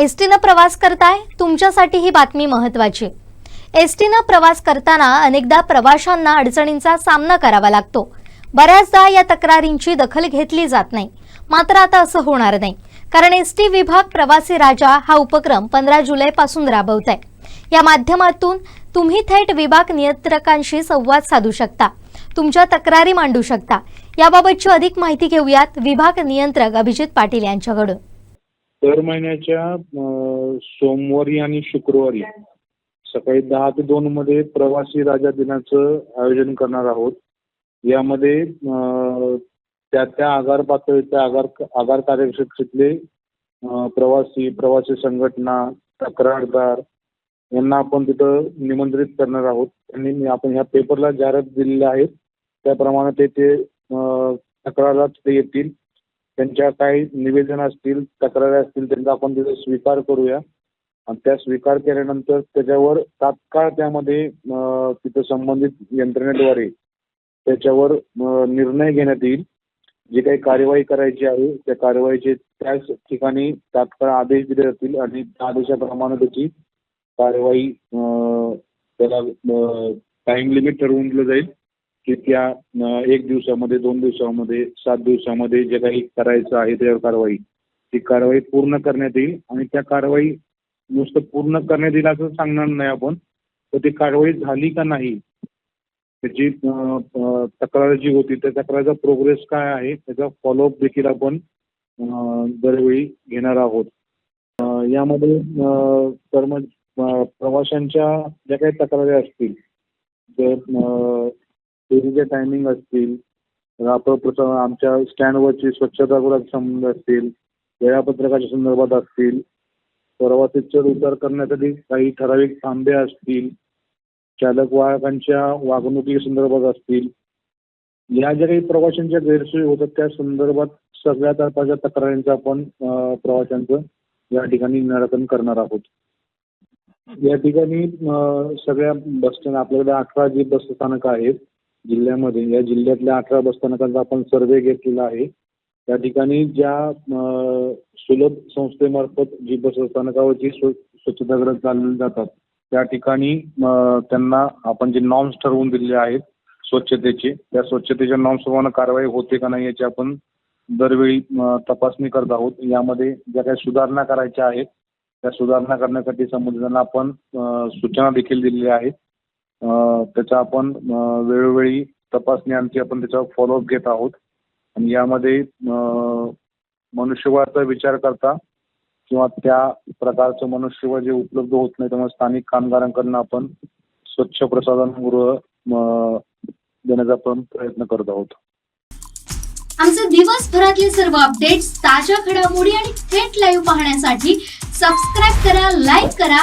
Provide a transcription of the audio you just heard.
S टीनं प्रवास करताय? तुमच्यासाठी ही बातमी महत्वाची. एस टीनं प्रवास करताना अनेकदा प्रवाशांना अडचणींचा सामना करावा लागतो. बऱ्याचदा या तक्रारींची दखल घेतली जात नाही. मात्र आता असं होणार नाही. कारण एस टी विभाग प्रवासी राजा हा उपक्रम पंधरा जुलैपासून राबवत आहे या माध्यमातून तुम्ही थेट विभाग नियंत्रकांशी संवाद साधू शकता. तुमच्या तक्रारी मांडू शकता. याबाबतची अधिक माहिती घेऊयात विभाग नियंत्रक अभिजित पाटील यांच्याकडून. दर महिन्याच्या सोमवारी आणि शुक्रवारी सकाळी दहा ते दोन मध्ये प्रवासी राजा दिनाचं आयोजन करणार आहोत. यामध्ये त्या त्या आगार पातळीच्या आगार आगार कार्यक्षेत्रातले प्रवासी प्रवासी संघटना तक्रारदार यांना आपण तिथं निमंत्रित करणार आहोत. त्यांनी आपण ह्या पेपरला जाहिरात दिलेल्या आहेत. त्याप्रमाणे ते ते तक्रारात ते तिथे येतील. त्यांच्या काही निवेदन असतील तक्रारी असतील त्यांचा आपण तिथे स्वीकार करूया. आणि त्या स्वीकार केल्यानंतर त्याच्यावर तात्काळ त्यामध्ये अं, तिथं संबंधित यंत्रणेद्वारे त्याच्यावर अं, निर्णय घेण्यात येईल. जी काही कार्यवाही करायची आहे त्या कार्यवाहीचे त्याच ठिकाणी तात्काळ आदेश दिले जातील आणि त्या आदेशाप्रमाणे त्याची कार्यवाही अं, त्याला टाइम लिमिट ठरवून दिलं जाईल. की त्या एक दिवसामध्ये दोन दिवसामध्ये सात दिवसामध्ये जे काही करायचं आहे त्यावर कारवाई ती कारवाई पूर्ण करण्यात येईल आणि त्या कारवाई नुसतं पूर्ण करण्यात येईल असं सांगणार नाही आपण. तर ती कारवाई झाली का नाही त्याची तक्रार जी होती त्या तक्रारीचा प्रोग्रेस काय आहे त्याचा फॉलोअप देखील आपण दरवेळी घेणार आहोत. यामध्ये कर्म प्रवाशांच्या ज्या काही तक्रारी असतील तर अं, फेरीचे टायमिंग असतील आमच्या स्टँडवरची स्वच्छतागृहाचे संबंध असतील वेळापत्रकाच्या संदर्भात असतील प्रवासी चढ उतार करण्यासाठी काही ठराविक थांबे असतील चालक वाहकांच्या वागणुकी संदर्भात असतील. या ज्या काही प्रवाशांच्या गैरसोयी होतात त्या संदर्भात सगळ्या तर्फाच्या तक्रारींचं आपण प्रवाशांचं या ठिकाणी निराकरण करणार आहोत. या ठिकाणी सगळ्या बसस्टँड आपल्याकडे अठरा जी बसस्थानकं आहेत. जिल्ह्यामध्ये या जिल्ह्यातल्या अठरा बसस्थानकांचा आपण सर्वे घेतलेला आहे. त्या ठिकाणी ज्या सुलभ संस्थेमार्फत जी बसस्थानकावरची स्व स्वच्छतागृह चालवली जातात त्या ठिकाणी त्यांना आपण जे नॉर्म्स ठरवून दिलेले आहेत स्वच्छतेचे त्या स्वच्छतेच्या नॉर्म्सप्रमाणे कारवाई होते का नाही याची आपण दरवेळी तपासणी करत आहोत. यामध्ये ज्या काही सुधारणा करायच्या आहेत त्या सुधारणा करण्यासाठी संबंधितांना आपण सूचना देखील दिलेल्या आहेत. त्याचा आपण वेळोवेळी तपासणी आमची आपण त्याचा फॉलोअप घेत आहोत. आणि यामध्ये मनुष्यबळाचा विचार करता किंवा त्या प्रकारचं मनुष्यबळ जे उपलब्ध होत नाही त्यामुळे स्थानिक कामगारांकडनं आपण स्वच्छ प्रसाधनगृह देण्याचा आपण प्रयत्न करत आहोत. आमचे दिवसभरातले सर्व अपडेट्स ताज्या घडामोडी आणि थेट लाईव्ह पाहण्यासाठी सबस्क्राईब करा लाईक करा